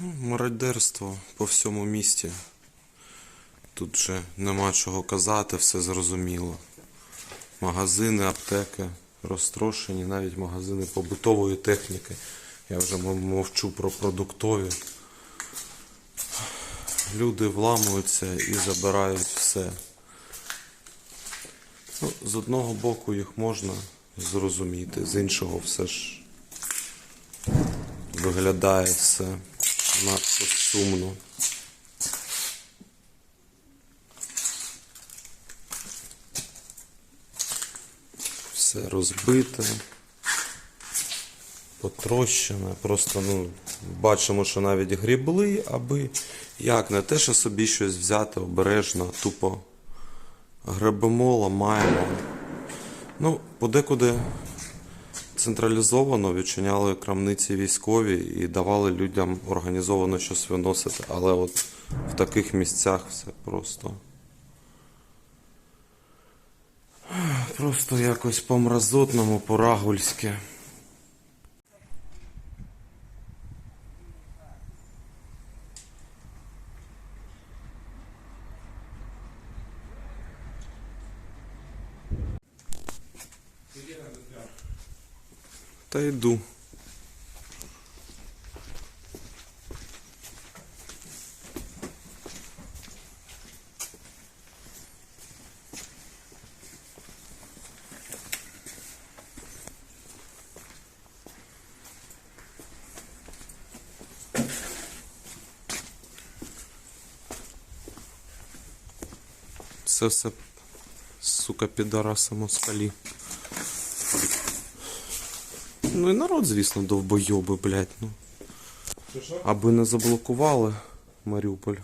Ну, Мародерство по всьому місті. Тут вже нема чого казати, все зрозуміло. Магазини, аптеки розтрошені, навіть магазини побутової техніки. Я вже мовчу про продуктові. Люди вламуються і забирають все. Ну, з одного боку їх можна зрозуміти, з іншого все ж виглядає все надто сумно. Все розбите, потрощене. Просто ну, бачимо, що навіть грібли, аби як не те, що собі щось взяти обережно, тупо гребемо, ламаємо. Ну, подекуди централізовано відчиняли крамниці військові і давали людям організовано щось виносити. Але от в таких місцях все просто. Просто якось по-мразотному, по-рагульськи. Та йду. Це все, сука, підараси москалі. Ну і народ, звісно, довбойоби, блядь, ну. Аби не заблокували Маріуполь.